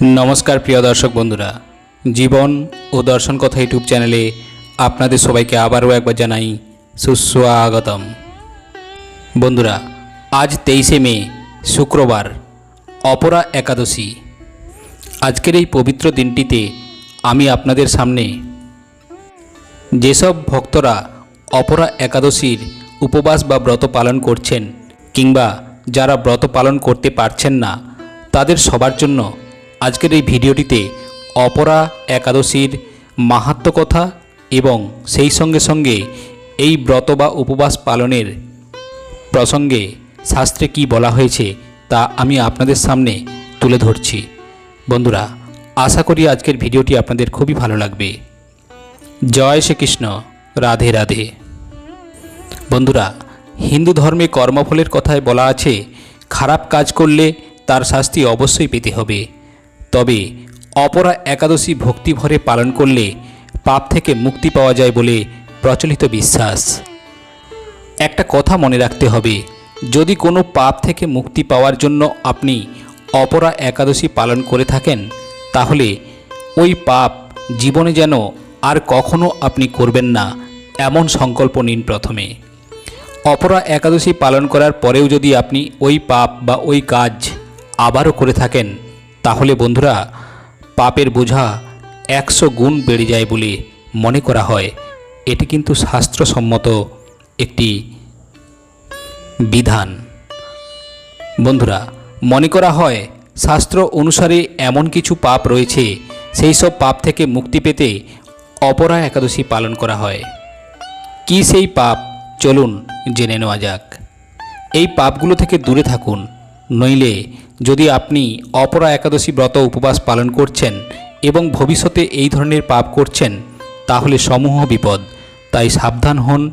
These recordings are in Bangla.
নমস্কার প্রিয় দর্শক বন্ধুরা। জীবন ও দর্শন কথা ইউটিউব চ্যানেলে আপনাদের সবাইকে আবারও একবার জানাই সুস্বাগতম। বন্ধুরা, আজ তেইশে মে, শুক্রবার, অপরা একাদশী। আজকের এই পবিত্র দিনটিতে আমি আপনাদের সামনে যেসব ভক্তরা অপরা একাদশীর উপবাস বা ব্রত পালন করছেন কিংবা যারা ব্রত পালন করতে পারছেন না, তাদের সবার জন্য আজকের এই ভিডিওটিতে অপরা একাদশীর মাহাত্ম কথা এবং সেই সঙ্গে সঙ্গে এই ব্রত বা উপবাস পালনের প্রসঙ্গে শাস্ত্রে কি বলা হয়েছে তা আমি আপনাদের সামনে তুলে ধরছি। বন্ধুরা, আশা করি আজকের ভিডিওটি আপনাদের খুবই ভালো লাগবে। জয় শ্রীকৃষ্ণ। রাধে রাধে। বন্ধুরা, হিন্দু ধর্মে কর্মফলের কথায় বলা আছে, খারাপ কাজ করলে তার শাস্তি অবশ্যই পেতে হবে। তবে অপরা একাদশী ভক্তিভরে পালন করলে পাপ থেকে মুক্তি পাওয়া যায় বলে প্রচলিত বিশ্বাস। একটা কথা মনে রাখতে হবে, যদি কোনো পাপ থেকে মুক্তি পাওয়ার জন্য আপনি অপরা একাদশী পালন করে থাকেন, তাহলে ওই পাপ জীবনে যেন আর কখনো আপনি করবেন না, এমন সংকল্প নিন প্রথমে। অপরা একাদশী পালন করার পরেও যদি আপনি ওই পাপ বা ওই কাজ আবারও করে থাকেন তাহলে বন্ধুরা, পাপের বোঝা একশো গুণ বেড়ে যায় বলে মনে করা হয়। এটি কিন্তু শাস্ত্রসম্মত একটি বিধান। বন্ধুরা, মনে করা হয়, শাস্ত্র অনুসারে এমন কিছু পাপ রয়েছে, সেই সব পাপ থেকে মুক্তি পেতে অপরা একাদশী পালন করা হয়। কি সেই পাপ? চলুন জেনে নেওয়া যাক। এই পাপগুলো থেকে দূরে থাকুন। নইলে যদি আপনি অপরা একাদশী ব্রত উপবাস পালন করছেন এবং ভবিষ্যতে এই ধরনের পাপ করছেন, তাহলে সমূহ বিপদ। তাই সাবধান হন।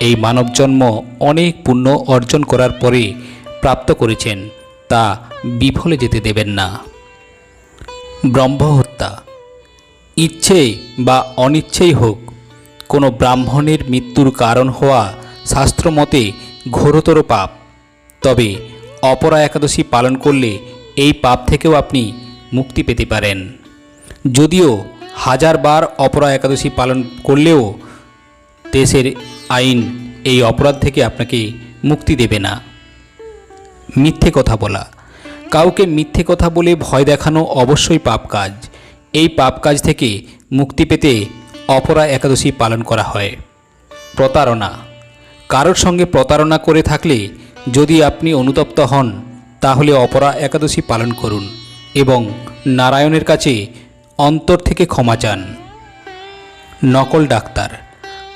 এই মানবজন্ম অনেক পুণ্য অর্জন করার পরে প্রাপ্ত করেছেন, তা বিফলে যেতে দেবেন না। ব্রহ্মহত্যা। ইচ্ছে বা অনিচ্ছেই হোক, কোনো ব্রাহ্মণের মৃত্যুর কারণ হওয়া শাস্ত্রমতে ঘোরতর পাপ। তবে অপরা একাদশী পালন করলে এই পাপ থেকেও আপনি মুক্তি পেতে পারেন। যদিও হাজারবার অপরা একাদশী পালন করলেও দেশের আইন এই অপরাধ থেকে আপনাকে মুক্তি দেবে না। মিথ্যে কথা বলা। কাউকে মিথ্যে কথা বলে ভয় দেখানো অবশ্যই পাপ কাজ। এই পাপ কাজ থেকে মুক্তি পেতে অপরা একাদশী পালন করা হয়। প্রতারণা। কারোর সঙ্গে প্রতারণা করে থাকলে যদি আপনি অনুতপ্ত হন, তাহলে অপরা একাদশী পালন করুন এবং নারায়ণের কাছে অন্তর থেকে ক্ষমা চান। নকল ডাক্তার।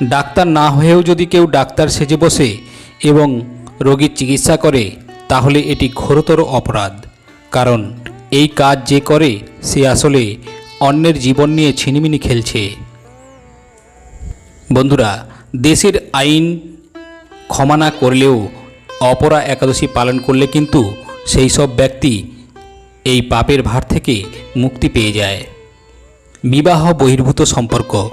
ডাক্তার না হয়েও যদি কেউ ডাক্তার সেজে বসে এবং রোগীর চিকিৎসা করে, তাহলে এটি ঘোরতর অপরাধ, কারণ এই কাজ যে করে, সে আসলে অন্যের জীবন নিয়ে ছিনিমিনি খেলছে। বন্ধুরা, দেশের আইন ক্ষমা না করলেও অপরা একাদশী পালন করলে কিন্তু সেই সব ব্যক্তি এই পাপের ভার থেকে মুক্তি পেয়ে যায়। বিবাহ বহির্ভূত সম্পর্ক।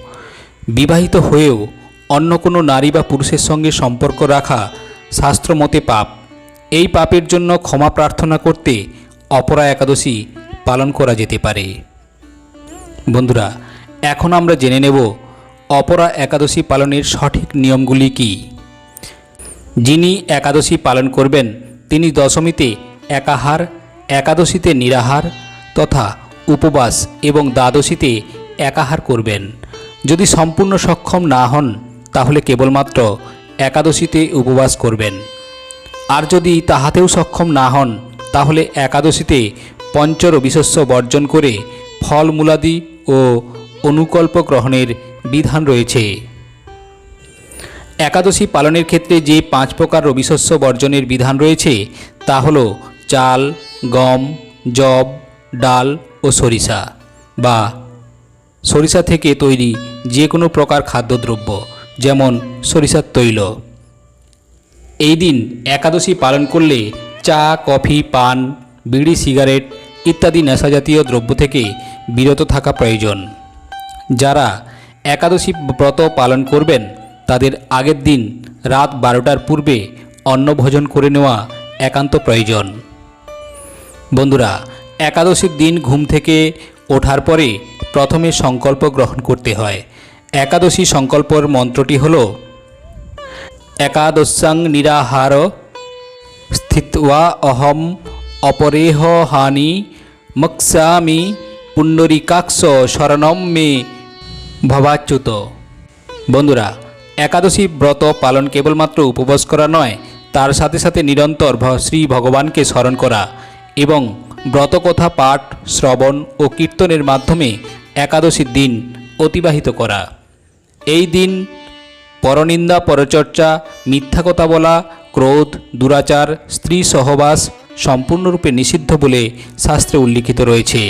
বিবাহিত হয়েও অন্য কোনো নারী বা পুরুষের সঙ্গে সম্পর্ক রাখা শাস্ত্রমতে পাপ। এই পাপের জন্য ক্ষমা প্রার্থনা করতে অপরা একাদশী পালন করা যেতে পারে। বন্ধুরা, এখন আমরা জেনে নেব অপরা একাদশী পালনের সঠিক নিয়মগুলি কী। যিনি একাদশী পালন করবেন, তিনি দশমীতে একাহার, একাদশীতে নিরাহার তথা উপবাস এবং দ্বাদশীতে একাহার করবেন। যদি সম্পূর্ণ সক্ষম না হন, তাহলে কেবলমাত্র একাদশীতে উপবাস করবেন। আর যদি তাহাতেও সক্ষম না হন, তাহলে একাদশীতে পঞ্চর পঞ্চরবিশস্য বর্জন করে ফলমূলাদি ও অনুকল্প গ্রহণের বিধান রয়েছে। একাদশী পালনের ক্ষেত্রে যে পাঁচ প্রকার রবিশস্য বর্জনের বিধান রয়েছে, তা হল চাল, গম জব ডাল ও সরিষা বা সরিষা থেকে তৈরি যে কোনো প্রকার খাদ্যদ্রব্য, যেমন সরিষার তৈল। এই দিন একাদশী পালন করলে চা, কফি, পান, বিড়ি, সিগারেট ইত্যাদি নেশাজাতীয় দ্রব্য থেকে বিরত থাকা প্রয়োজন। যারা একাদশী ব্রত পালন করবেন তাদের আগের দিন রাত বারোটার পূর্বে অন্নভোজন করে নেওয়া একান্ত প্রয়োজন। বন্ধুরা, একাদশীর দিন ঘুম থেকে ওঠার পরে প্রথমে সংকল্প গ্রহণ করতে হয়। একাদশী সংকল্পর মন্ত্রটি হল, একাদশাং নিরাহার স্থিত্বা অহম অপরেহ হানি মক্সামি পুণ্ডরিকাক্ষ শরণম মে ভবাচ্যুত। বন্ধুরা একাদশী ব্রত পালন কেবলমাত্র উপবাস করা নয়, তার সাথে সাথে নিরন্তর শ্রী ভগবানকে স্মরণ করা এবং ব্রতকথা পাঠ, শ্রবণ ও কীর্তনের মাধ্যমে একাদশীর দিন অতিবাহিত করা। এই দিন পরনিন্দা, পরচর্চা, মিথ্যা কথা বলা, ক্রোধ, দুরাচার, স্ত্রী সহবাস সম্পূর্ণরূপে নিষিদ্ধ বলে শাস্ত্রে উল্লিখিত রয়েছে।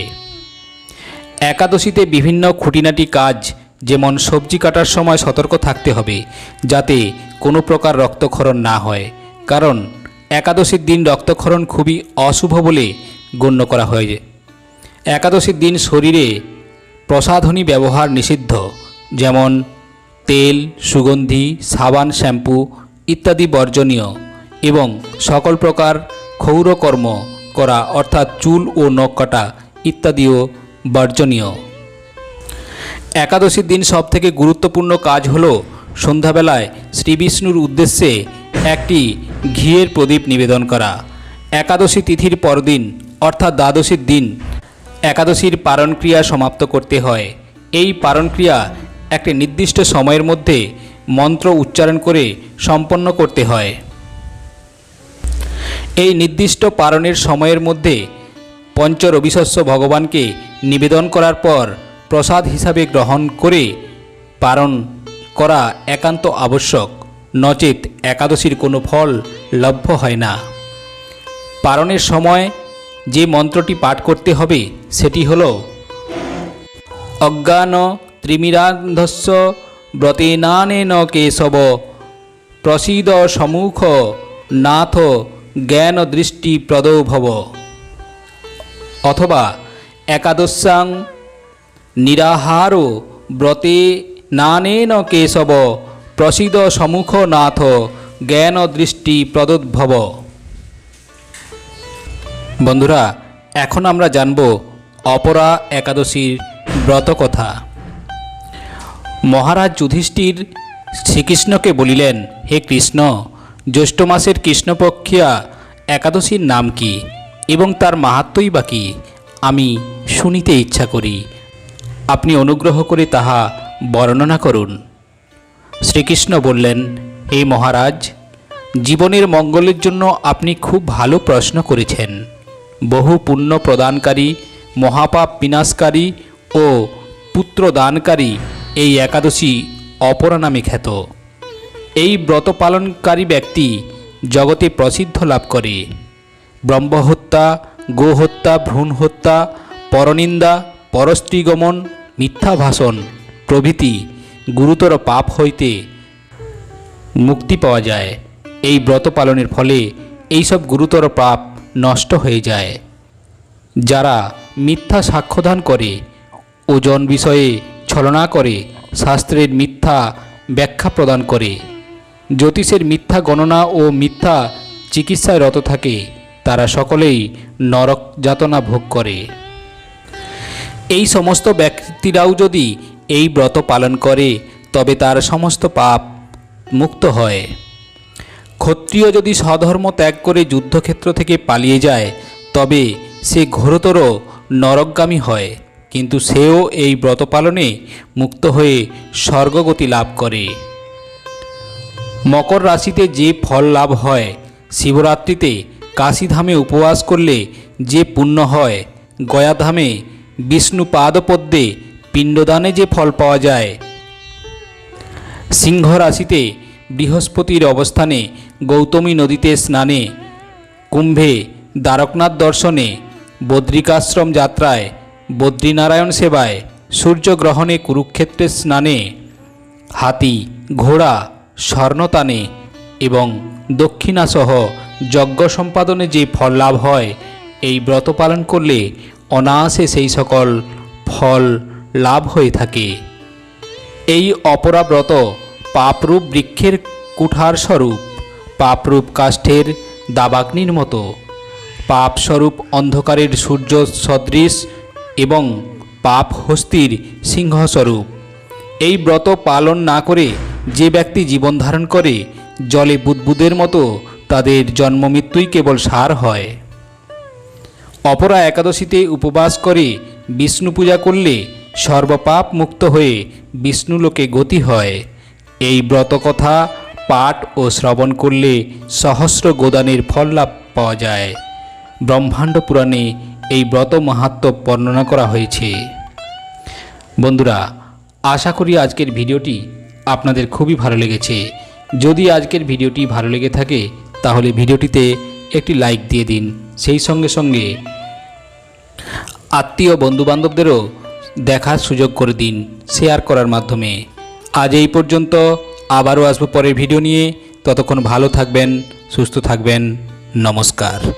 একাদশীতে বিভিন্ন খুঁটিনাটি কাজ যেমন সবজি কাটার সময় সতর্ক থাকতে হবে, যাতে কোনো প্রকার রক্তক্ষরণ না হয়। কারণ, একাদশীর দিন রক্তক্ষরণ খুবই অশুভ বলে গণ্য করা হয়। একাদশীর দিন শরীরে প্রসাধনী ব্যবহার নিষিদ্ধ, যেমন তেল, সুগন্ধি, সাবান, শ্যাম্পু ইত্যাদি বর্জনীয় এবং সকল প্রকার ক্ষৌরকর্ম করা, অর্থাৎ চুল ও নখ কাটা ইত্যাদিও বর্জনীয়। একাদশীর দিন সবথেকে গুরুত্বপূর্ণ কাজ হল সন্ধ্যাবেলায় শ্রীবিষ্ণুর উদ্দেশ্যে একটি ঘিয়ের প্রদীপ নিবেদন করা। একাদশী তিথির পরদিন, অর্থাৎ দ্বাদশীর দিন, একাদশীর পারণক্রিয়া সমাপ্ত করতে হয়। এই পারণক্রিয়া একটি নির্দিষ্ট সময়ের মধ্যে মন্ত্র উচ্চারণ করে সম্পন্ন করতে হয়। এই নির্দিষ্ট পারণের সময়ের মধ্যে পঞ্চ রবিশস্য ভগবানকে নিবেদন করার পর প্রসাদ হিসাবে গ্রহণ করে পারণ করা একান্ত আবশ্যক। নচেত একাদশীর কোনো ফল লভ্য হয় না। পারণের সময় যে মন্ত্রটি পাঠ করতে হবে, সেটি হল, অজ্ঞান ত্রিমিরান্ধস্য ব্রতেনানেন কেশব, প্রসীদ সমুখ নাথ জ্ঞান দৃষ্টি প্রদৌ ভব অথবা একাদশাং নিরাহার ব্রতে নানেন কেশব প্রসীদ সমুখ নাথ জ্ঞান দৃষ্টি প্রদোদ্ভব। বন্ধুরা, এখন আমরা জানব অপরা একাদশীর ব্রত কথা মহারাজ যুধিষ্ঠির শ্রীকৃষ্ণকে বলিলেন, হে কৃষ্ণ, জ্যৈষ্ঠ মাসের কৃষ্ণপক্ষিয়া একাদশীর নাম কি এবং তার মাহাত্মই বা কি? আমি শুনিতে ইচ্ছা করি। আপনি অনুগ্রহ করে তাহা বর্ণনা করুন। শ্রীকৃষ্ণ বললেন, হে মহারাজ, জীবনের মঙ্গলের জন্য আপনি খুব ভালো প্রশ্ন করেছেন। বহু পুণ্য প্রদানকারী, মহাপাপ বিনাশকারী ও পুত্র দানকারী এই একাদশী অপরা নামে খ্যাত। এই ব্রত পালনকারী ব্যক্তি জগতে প্রসিদ্ধ লাভ করে। ব্রহ্মহত্যা, গোহত্যা ভ্রূণ হত্যা পরনিন্দা পরস্ত্রীগমন মিথ্যা ভাষণ প্রভৃতি গুরুতর পাপ হইতে মুক্তি পাওয়া যায়। এই ব্রত পালনের ফলে এইসব গুরুতর পাপ নষ্ট হয়ে যায়। যারা মিথ্যা সাক্ষ্যদান করে ওজন বিষয়ে ছলনা করে, শাস্ত্রের মিথ্যা ব্যাখ্যা প্রদান করে। জ্যোতিষের মিথ্যা গণনা ও মিথ্যা চিকিৎসায় রত থাকে, তারা সকলেই নরক যাতনা ভোগ করে। এই সমস্ত ব্যক্তিরাও যদি এই ব্রত পালন করে, তবে তার সমস্ত পাপ মুক্ত হয়। ক্ষত্রিয় যদি স্বধর্ম ত্যাগ করে যুদ্ধক্ষেত্র থেকে পালিয়ে যায়, তবে সে ঘোরতর নরকগামী হয়, কিন্তু সেও এই ব্রত পালনে মুক্ত হয়ে স্বর্গগতি লাভ করে। মকর রাশিতে যে ফল লাভ হয়, শিবরাত্রিতে কাশীধামে উপবাস করলে যে পুণ্য হয়, গয়াধামে বিষ্ণু পাদপদ্মে পিণ্ডদানে যে ফল পাওয়া যায়। সিংহ রাশিতে বৃহস্পতির অবস্থানে গৌতমী নদীতে স্নানে, কুম্ভে দ্বারকনাথ দর্শনে, বদ্রিকাশ্রম যাত্রায়, বদ্রীনারায়ণ সেবায়, সূর্যগ্রহণে কুরুক্ষেত্রের স্নানে, হাতি, ঘোড়া, স্বর্ণতানে এবং দক্ষিণাসহ যজ্ঞ সম্পাদনে যে ফল লাভ হয়, এই ব্রত পালন করলে অনায়াসে সেই সকল ফল লাভ হয়ে থাকে। এই অপরাব্রত পাপরূপ বৃক্ষের কুঠার স্বরূপ, পাপরূপ কাষ্ঠের দাবাগ্নির মতো। পাপস্বরূপ অন্ধকারের সূর্য সদৃশ এবং পাপ হস্তির সিংহস্বরূপ। এই ব্রত পালন না করে যে ব্যক্তি জীবন ধারণ করে, জলে বুদবুদের মতো তাদের জন্মমৃত্যুই কেবল সার হয়। অপরা একাদশীতে উপবাস করে, বিষ্ণু পূজা করলে সর্বপাপ মুক্ত হয়ে বিষ্ণুলোকে গতি হয়। এই ব্রতকথা পাঠ ও শ্রবণ করলে সহস্র গোদানের ফল লাভ পাওয়া যায়। ব্রহ্মাণ্ড পুরাণে এই ব্রত মাহাত্ম্য বর্ণনা করা হয়েছে। বন্ধুরা, আশা করি আজকের ভিডিওটি আপনাদের খুবই ভালো লেগেছে। যদি আজকের ভিডিওটি ভালো লেগে থাকে, তাহলে ভিডিওটিতে একটি লাইক দিয়ে দিন। সেই সঙ্গে সঙ্গে আত্মীয় বন্ধুবান্ধবদেরও দেখার সুযোগ করে দিন শেয়ার করার মাধ্যমে। আজ এই পর্যন্ত, আবারও আসব পরের ভিডিও নিয়ে। ততক্ষণ ভালো থাকবেন, সুস্থ থাকবেন। নমস্কার।